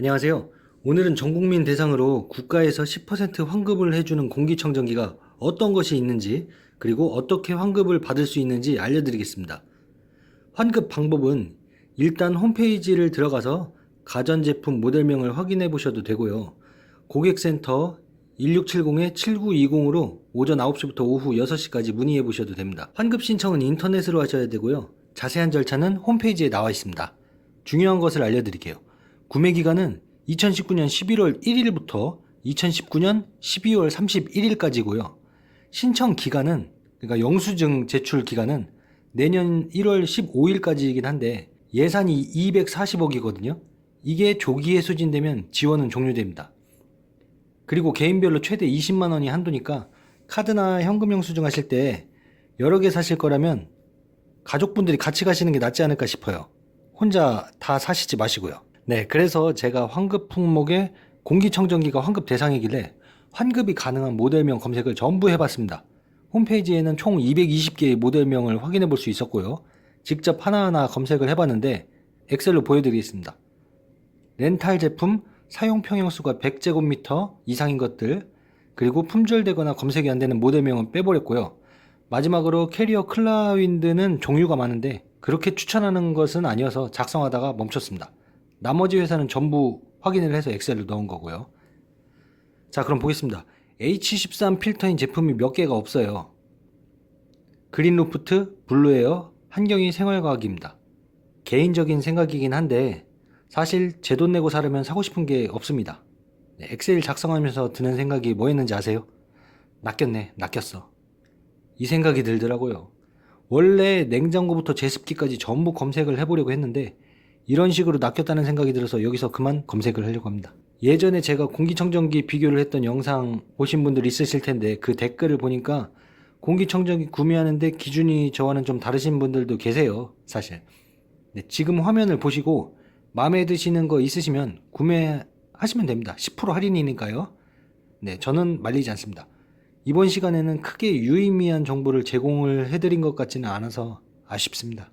안녕하세요. 오늘은 전 국민 대상으로 국가에서 10% 환급을 해주는 공기청정기가 어떤 것이 있는지 그리고 어떻게 환급을 받을 수 있는지 알려드리겠습니다. 환급 방법은 일단 홈페이지를 들어가서 가전제품 모델명을 확인해 보셔도 되고요. 고객센터 1670-7920으로 오전 9시부터 오후 6시까지 문의해 보셔도 됩니다. 환급 신청은 인터넷으로 하셔야 되고요. 자세한 절차는 홈페이지에 나와 있습니다. 중요한 것을 알려드릴게요. 구매 기간은 2019년 11월 1일부터 2019년 12월 31일까지고요. 신청 기간은 그러니까 영수증 제출 기간은 내년 1월 15일까지이긴 한데 예산이 240억이거든요. 이게 조기에 소진되면 지원은 종료됩니다. 그리고 개인별로 최대 20만 원이 한도니까 카드나 현금 영수증 하실 때 여러 개 사실 거라면 가족분들이 같이 가시는 게 낫지 않을까 싶어요. 혼자 다 사시지 마시고요. 네, 그래서 제가 환급 품목에 공기청정기가 환급 대상이길래 환급이 가능한 모델명 검색을 전부 해봤습니다. 홈페이지에는 총 220개의 모델명을 확인해 볼 수 있었고요. 직접 하나하나 검색을 해봤는데 엑셀로 보여드리겠습니다. 렌탈 제품 사용 평형수가 100제곱미터 이상인 것들 그리고 품절되거나 검색이 안 되는 모델명은 빼버렸고요. 마지막으로 캐리어 클라윈드는 종류가 많은데 그렇게 추천하는 것은 아니어서 작성하다가 멈췄습니다. 나머지 회사는 전부 확인을 해서 엑셀로 넣은 거고요. 자, 그럼 보겠습니다. H13 필터인 제품이 몇 개가 없어요. 그린루프트, 블루에어, 한경이 생활과학입니다. 개인적인 생각이긴 한데 사실 제 돈 내고 사려면 사고 싶은 게 없습니다. 네, 엑셀 작성하면서 드는 생각이 뭐였는지 아세요? 낚였네, 낚였어. 이 생각이 들더라고요. 원래 냉장고부터 제습기까지 전부 검색을 해보려고 했는데 이런 식으로 낚였다는 생각이 들어서 여기서 그만 검색을 하려고 합니다. 예전에 제가 공기청정기 비교를 했던 영상 보신 분들 있으실 텐데 그 댓글을 보니까 공기청정기 구매하는데 기준이 저와는 좀 다르신 분들도 계세요. 사실. 네, 지금 화면을 보시고 마음에 드시는 거 있으시면 구매하시면 됩니다. 10% 할인이니까요. 네, 저는 말리지 않습니다. 이번 시간에는 크게 유의미한 정보를 제공을 해드린 것 같지는 않아서 아쉽습니다.